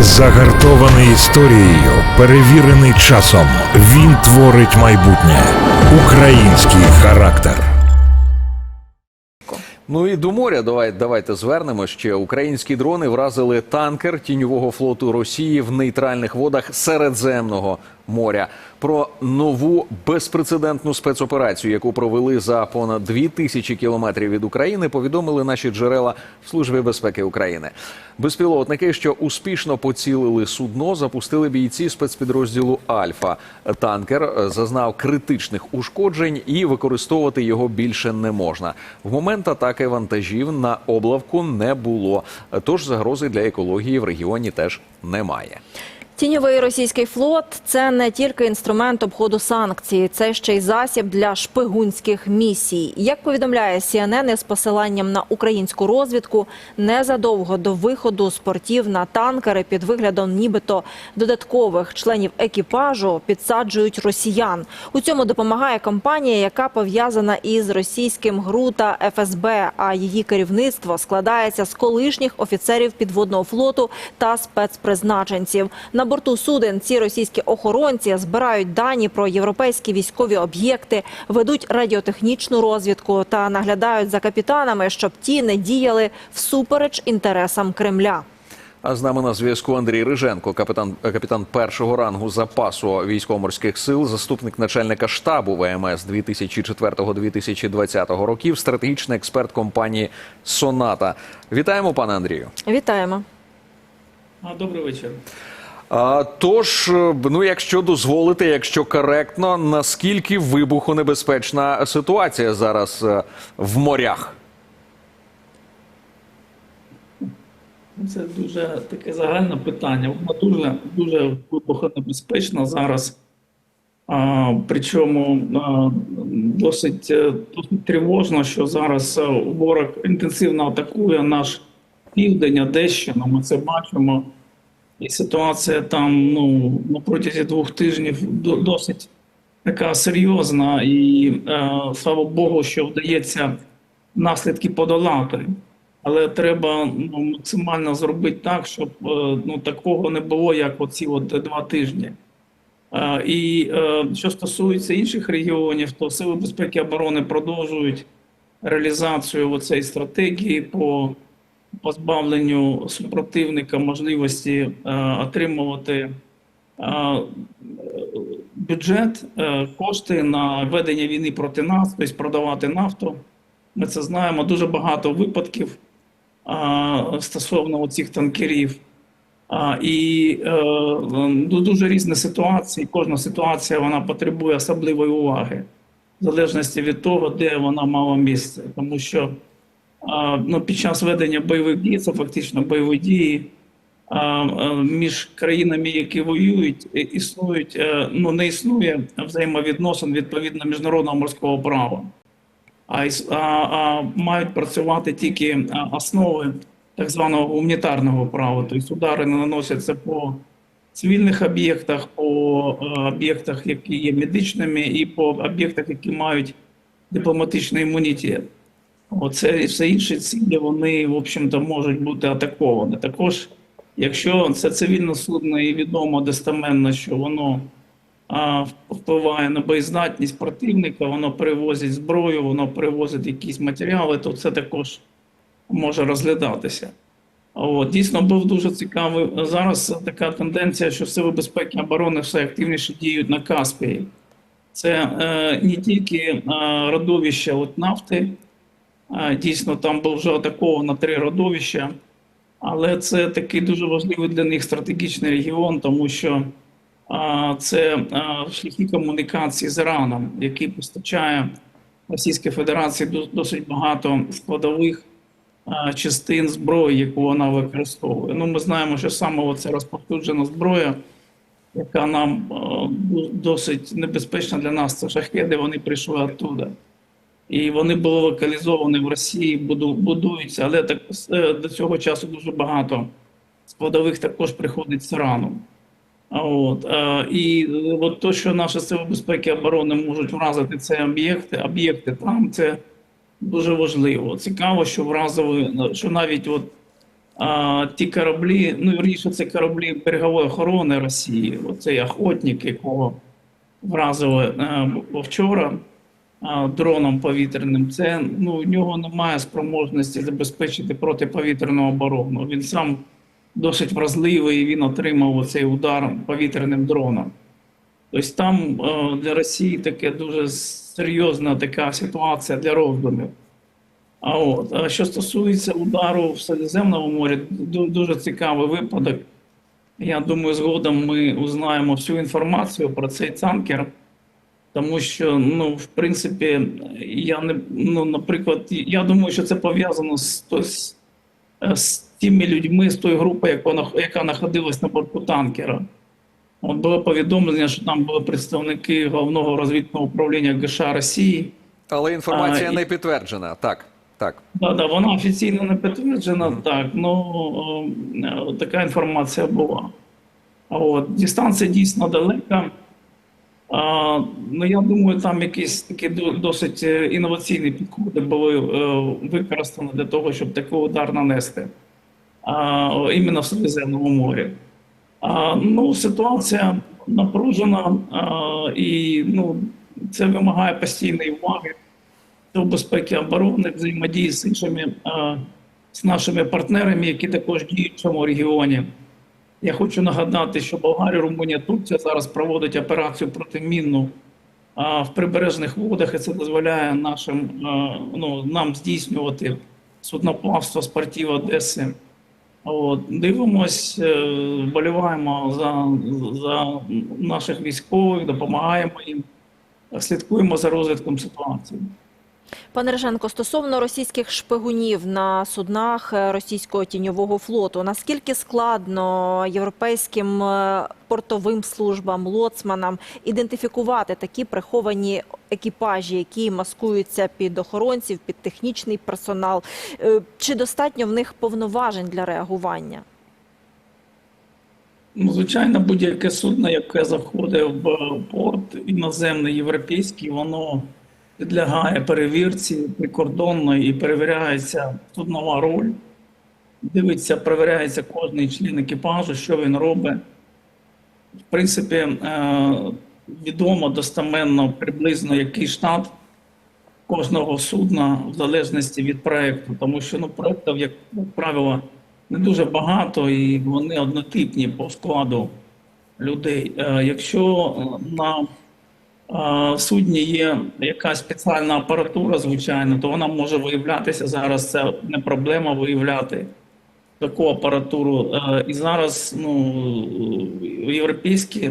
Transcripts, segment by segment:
Загартований історією, перевірений часом. Він творить майбутнє. Український характер. Ну і до моря давай, давайте звернемо ще. Українські дрони вразили танкер тіньового флоту Росії в нейтральних водах Середземного моря. Про нову безпрецедентну спецоперацію, яку провели за понад дві тисячі кілометрів від України, повідомили наші джерела в Службі безпеки України. Безпілотники, що успішно поцілили судно, запустили бійці спецпідрозділу Альфа. Танкер е, зазнав критичних ушкоджень і використовувати його більше не можна. В момент атаки вантажів на облавку не було. Тож загрози для екології в регіоні теж немає. Тіньовий російський флот це не тільки інструмент обходу санкцій, це ще й засіб для шпигунських місій. Як повідомляє CNN із посиланням на українську розвідку, незадовго до виходу з портів на танкери під виглядом нібито додаткових членів екіпажу підсаджують росіян. У цьому допомагає компанія, яка пов'язана із російським ГРУ та ФСБ. А її керівництво складається з колишніх офіцерів підводного флоту та спецпризначенців. На борту суден ці російські охоронці збирають дані про європейські військові об'єкти, ведуть радіотехнічну розвідку та наглядають за капітанами, щоб ті не діяли всупереч інтересам Кремля. А з нами на зв'язку Андрій Риженко, капітан капітан першого рангу запасу військово-морських сил, заступник начальника штабу ВМС 2004-2020 років, стратегічний експерт компанії Соната. Вітаємо, пане Андрію. Вітаємо. Добрий вечір. Тож, е, ну якщо дозволити, якщо коректно, наскільки вибухонебезпечна ситуація зараз е, в морях? Це дуже таке загальне питання. Воно дуже дуже вибухонебезпечно зараз. А, причому а, досить, е, досить тривожно, що зараз ворог інтенсивно атакує наш південь, Одещину. Ми це бачимо. І ситуація там ну, на протязі двох тижнів досить така серйозна. І е, слава Богу, що вдається наслідки подолати. Але треба ну, максимально зробити так, щоб е, ну, такого не було, як оці от два тижні. Е, І е, що стосується інших регіонів, то Сили безпеки і оборони продовжують реалізацію цієї стратегії по позбавленню супротивника можливості е, отримувати е, бюджет, е, кошти на ведення війни проти нас, тобто продавати нафту. Ми це знаємо. Дуже багато випадків стосовно цих танкерів. А, і е, ну, дуже різні ситуації. Кожна ситуація вона потребує особливої уваги, в залежності від того, де вона мала місце. Тому що ну, під час ведення бойових дій, це фактично бойові дії. Між країнами, які воюють, існують, е, ну не існує взаємовідносин відповідно міжнародного морського права а, а, а мають працювати тільки основи так званого гуманітарного права. Тобто удари не наносяться по цивільних об'єктах, по е, об'єктах, які є медичними, і по об'єктах, які мають дипломатичний імунітет. Оце і все інші цілі, вони, в общем-то, можуть бути атаковані. Також, якщо це цивільне судно і відомо достеменно, що воно а, впливає на боєздатність противника, воно перевозить зброю, воно перевозить якісь матеріали, то це також може розглядатися. От, дійсно був дуже цікавий. Зараз така тенденція, що сили безпеки і оборони все активніше діють на Каспії. Це е, не тільки е, родовище от нафти, дійсно там було вже атаковано три родовища, але це такий дуже важливий для них стратегічний регіон, тому що це шляхи комунікації з Іраном, який постачає Російській Федерації досить багато складових частин зброї, яку вона використовує. Ну, ми знаємо, що саме ця розповсюджена зброя, яка нам досить небезпечна для нас, це шахеди, вони прийшли оттуда. І вони були локалізовані в Росії, будуються, але так, е, до цього часу дуже багато складових також приходить з Ірану. От, е, і е, от то, що наші сили безпеки і оборони можуть вразити ці об'єкти, об'єкти там, це дуже важливо. Цікаво, що вразили, що навіть от а, ті кораблі, ну вірніше, це кораблі берегової охорони Росії, оцей охотник, якого вразили е, вчора а, дроном повітряним, це ну, у нього немає спроможності забезпечити протиповітряну оборону. Він сам досить вразливий, і він отримав оцей удар повітряним дроном. Тобто там е, для Росії таке дуже серйозна така ситуація для роздумів. А от а що стосується удару в Середземному морі, дуже цікавий випадок. Я думаю, згодом ми узнаємо всю інформацію про цей танкер, тому що, ну, в принципі, я не ну, наприклад, я думаю, що це пов'язано з, з, е, з тими людьми, з тою групою, яка, яка знаходилась на борту танкера. От було повідомлення, що там були представники головного розвідного управління ГШ Росії. Але інформація А, і- не підтверджена. Так, так. Да, да, вона офіційно не підтверджена, так, ну е, така інформація була. От, дистанція дійсно далека. А, ну, я думаю, там якісь такі досить е, інноваційні підходи були е, використані для того, щоб такий удар нанести. А, іменно в Середземному морі. А, ну, ситуація напружена, а, і ну, це вимагає постійної уваги до безпеки оборони, взаємодії з іншими а, з нашими партнерами, які також діють в цьому регіоні. Я хочу нагадати, що Болгарія, Румунія, Турція зараз проводять операцію протимінну а, в прибережних водах, і це дозволяє нашим а, ну, нам здійснювати судноплавство з портів Одеси. От, дивимось, е, вболіваємо за, за наших військових, допомагаємо їм, слідкуємо за розвитком ситуації. Пане Реженко, стосовно російських шпигунів на суднах е, російського тіньового флоту, наскільки складно європейським е, портовим службам, лоцманам ідентифікувати такі приховані екіпажі, які маскуються під охоронців, під технічний персонал? Е, Чи достатньо в них повноважень для реагування? Ну, звичайно, будь-яке судно, яке заходить в порт іноземний європейський, воно підлягає перевірці прикордонної і перевіряється суднова роль. Дивиться, перевіряється кожний член екіпажу, що він робить. В принципі, е, відомо достеменно приблизно який штат кожного судна в залежності від проекту, тому що ну, проєктів, як правило, не дуже багато і вони однотипні по складу людей. Е, Якщо е, на е, судні є якась спеціальна апаратура, звичайно, то вона може виявлятися зараз. Це не проблема виявляти таку апаратуру. Е, І зараз ну, європейські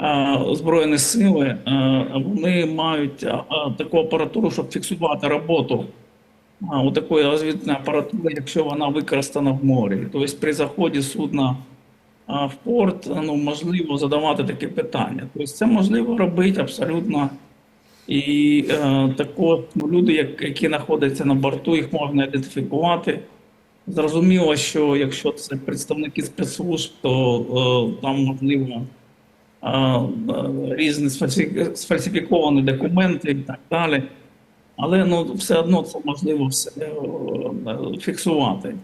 е, збройні сили е, вони мають таку апаратуру, щоб фіксувати роботу у такої розвідної апаратури, якщо вона використана в морі. Тобто при заході судна в порт ну, можливо задавати такі питання. Тобто це можливо робити абсолютно. І е, також ну, люди, як- які знаходяться на борту, їх можна ідентифікувати. Зрозуміло, що якщо це представники спецслужб, то е, там можливо е, е, різні сфальсифіковані документи і так далі. Але ну, все одно це можливо все е, фіксувати.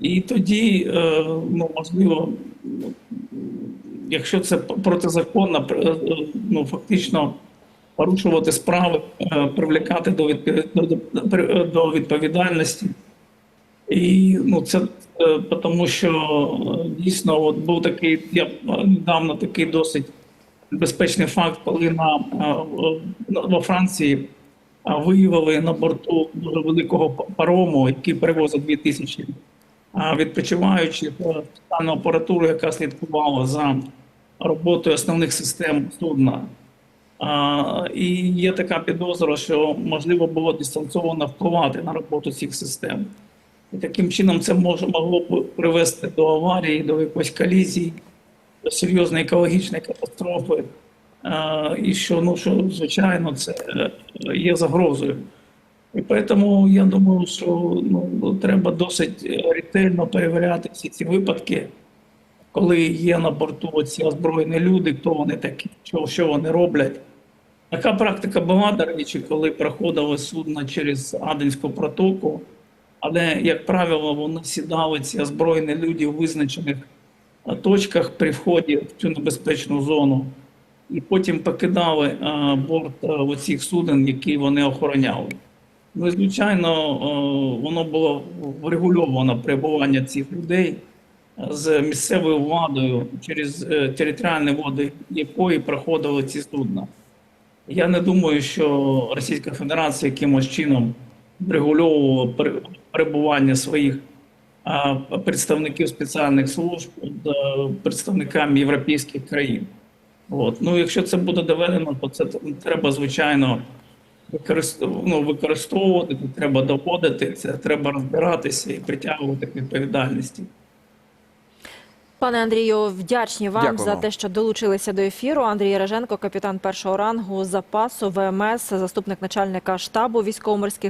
І тоді, е, ну, можливо, якщо це протизаконно, пр- е, ну, фактично порушувати справи, е, привлікати до, до, відповідальності. І ну, це е, тому, що е, дійсно от був такий, я е, недавно такий досить небезпечний факт, коли на, е, е, во Франції виявили на борту дуже великого парому, який перевозить 2000 а, відпочиваючих спеціальну апаратуру, яка слідкувала за роботою основних систем судна. І є така підозра, що можливо було дистанційно впливати на роботу цих систем. І таким чином це може могло б привести до аварії, до якоїсь колізії, до серйозної екологічної катастрофи. І що, ну, що звичайно, це е, є загрозою. І тому я думаю, що ну, треба досить е, ретельно перевіряти всі ці випадки, коли є на борту ці озброєні люди, хто вони такі, що, що вони роблять. Така практика була, до речі, коли проходили судно через Аденську протоку. Але, як правило, вони сідали ці озброєні люди у визначених е, точках при вході в цю небезпечну зону, і потім покидали е, борт е, оцих суден, які вони охороняли. Ну, звичайно, воно було врегульовано перебування цих людей з місцевою владою, через е, територіальні води якої проходили ці судна. Я не думаю, що Російська Федерація якимось чином врегульовувала перебування своїх представників спеціальних служб е, представниками європейських країн. От. Ну, якщо це буде доведено, то це треба, звичайно, ну, використовувати, це треба доводити, це треба розбиратися і притягувати к відповідальності. Пане Андрію, вдячні вам Дякую. за те, що долучилися до ефіру. Андрій Реженко, капітан першого рангу запасу ВМС, заступник начальника штабу військово-морських